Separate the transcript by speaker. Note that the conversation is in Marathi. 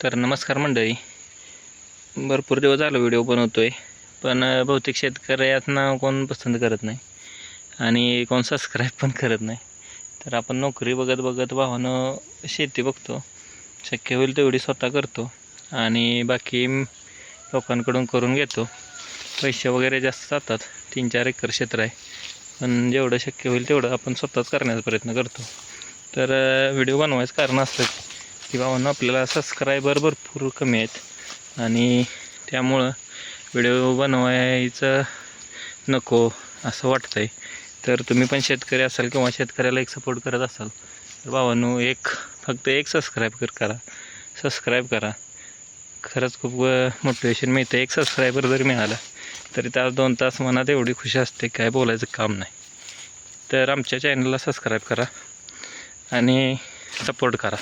Speaker 1: तर नमस्कार मंडळी. भरपूर दिवस झालं व्हिडिओ बनवतो आहे पण बहुतेक शेतकऱ्यांना कोण पसंत करत नाही आणि कोण सबस्क्राईब पण करत नाही. तर आपण नोकरी बघत बघत भावानं शेती बघतो. शक्य होईल तेवढी स्वतः करतो आणि बाकी लोकांकडून करून घेतो. पैसे वगैरे जास्त जातात तीन चार एकर क्षेत्र आहे. पण जेवढं शक्य होईल तेवढं आपण स्वतःच करण्याचा प्रयत्न करतो. तर व्हिडिओ बनवायचं कारण असतं की भावांनो आपल्याला सबस्क्रायबर भरपूर कमी आहेत. आणि त्यामुळं व्हिडिओ बनवायचं नको असं वाटतंय. तर तुम्ही पण शेतकरी असाल किंवा शेतकऱ्याला एक सपोर्ट करत असाल तर भावांनो एक फक्त एक सबस्क्राईब कर करा. सबस्क्राईब करा. खरंच खूप मोटिवेशन मिळतं एक सबस्क्रायबर जरी मिळाला तरी त्या दोन तास मनात एवढी खुशी असते काय बोलायचं काम नाही. तर आमच्या चॅनलला सबस्क्राईब करा. आणि सपोर्ट करा.